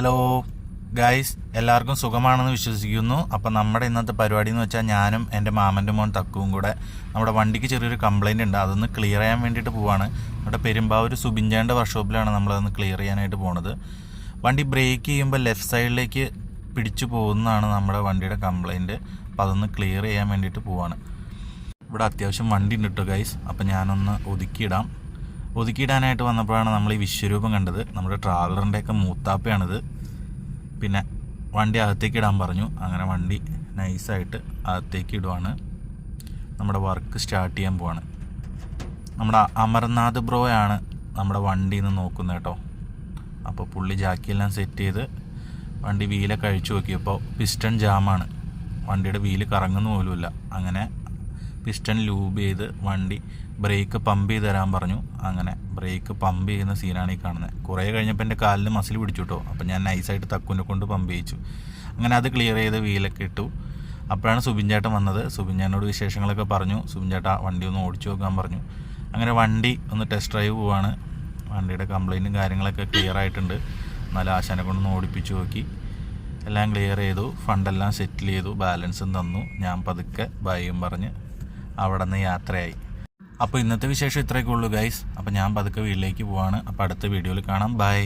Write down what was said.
Hello guys എല്ലാവർക്കും സുഖമാണെന്ന് വിശ്വസിക്കുന്നു. അപ്പം നമ്മുടെ ഇന്നത്തെ പരിപാടി എന്ന് വെച്ചാൽ ഞാനും എന്റെ മാമന്റെ മോൻ തക്കുവും കൂടെ നമ്മുടെ വണ്ടിക്ക് ചെറിയൊരു കംപ്ലയിന്റ് ഉണ്ട്. അതൊന്ന് ക്ലിയർ ചെയ്യാൻ വേണ്ടിയിട്ട് പോവാണ്. നമ്മുടെ പെരുമ്പാവൂർ സുബിൻചാന്റെ വർക്ക്ഷോപ്പിലാണ് നമ്മളതൊന്ന് ക്ലിയർ ചെയ്യാനായിട്ട് പോണത്. വണ്ടി ബ്രേക്ക് ചെയ്യുമ്പോൾ ലെഫ്റ്റ് സൈഡിലേക്ക് പിടിച്ചു പോകുന്നതാണ് നമ്മുടെ വണ്ടിയുടെ കംപ്ലയിന്റ് അപ്പോൾ അതൊന്ന് ക്ലിയർ ചെയ്യാൻ വേണ്ടിയിട്ട് പോവാണ്. ഇവിടെ അത്യാവശ്യം വണ്ടി ഉണ്ട് കേട്ടോ ഗൈസ്. അപ്പം ഞാനൊന്ന് ഒതുക്കിയിടാം. ഒതുക്കിയിടാനായിട്ട് വന്നപ്പോഴാണ് നമ്മൾ ഈ വിശ്വരൂപം കണ്ടത്. നമ്മുടെ ട്രാവലറിന്റെയൊക്കെ മൂത്താപ്പയാണിത്. പിന്നെ വണ്ടി അകത്തേക്ക് ഇടാൻ പറഞ്ഞു. അങ്ങനെ വണ്ടി നൈസായിട്ട് അകത്തേക്ക് ഇടുവാണ്. നമ്മുടെ വർക്ക് സ്റ്റാർട്ട് ചെയ്യാൻ പോവാണ്. നമ്മുടെ അമർനാഥ് ബ്രോയാണ് നമ്മുടെ വണ്ടി നിന്ന് നോക്കുന്നത് കേട്ടോ. അപ്പോൾ പുള്ളി ജാക്കിയെല്ലാം സെറ്റ് ചെയ്ത് വണ്ടി വീലൊക്കെ അഴിച്ചു നോക്കിയപ്പോൾ പിസ്റ്റൺ ജാമാണ് വണ്ടിയുടെ വീൽ കറങ്ങുന്ന പോലുമില്ല. അങ്ങനെ പിസ്റ്റൺ ലൂബ് ചെയ്ത് വണ്ടി ബ്രേക്ക് പമ്പ് ചെയ്ത് തരാൻ പറഞ്ഞു. അങ്ങനെ ബ്രേക്ക് പമ്പ് ചെയ്യുന്ന സീനാണ് ഈ കാണുന്നത്. കുറേ കഴിഞ്ഞപ്പോൾ എന്റെ കാലിന് മസിൽ പിടിച്ചു കേട്ടോ. അപ്പോൾ ഞാൻ നൈസായിട്ട് തക്കുനെ കൊണ്ട് പമ്പ് ചെയ്യിച്ചു. അങ്ങനെ അത് ക്ലിയർ ചെയ്ത് വീലൊക്കെ ഇട്ടു. അപ്പോഴാണ് സുബിൻ ചേട്ടൻ വന്നത്. സുബിൻ ചേട്ടനോട് വിശേഷങ്ങളൊക്കെ പറഞ്ഞു. സുബിൻ ചേട്ടാ വണ്ടി ഒന്ന് ഓടിച്ചു നോക്കാൻ പറഞ്ഞു. അങ്ങനെ വണ്ടി ഒന്ന് ടെസ്റ്റ് ഡ്രൈവ് പോവാണ്. വണ്ടിയുടെ കംപ്ലൈന്റും കാര്യങ്ങളൊക്കെ ക്ലിയർ ആയിട്ടുണ്ട്. എന്നാലും ആശാനെ കൊണ്ടൊന്ന് ഓടിപ്പിച്ച് നോക്കി. എല്ലാം ക്ലിയർ ചെയ്തു. ഫണ്ടെല്ലാം സെറ്റിൽ ചെയ്തു. ബാലൻസും തന്നു. ഞാൻ പതുക്കെ ബൈയും പറഞ്ഞ് അവിടെ നിന്ന് യാത്രയായി. അപ്പോൾ ഇന്നത്തെ വിശേഷം ഇത്രയൊക്കെ ഉള്ളൂ ഗൈസ് അപ്പോൾ ഞാൻ പതുക്കെ വീട്ടിലേക്ക് പോവാണ്. അപ്പോൾ അടുത്ത വീഡിയോയിൽ കാണാം. ബൈ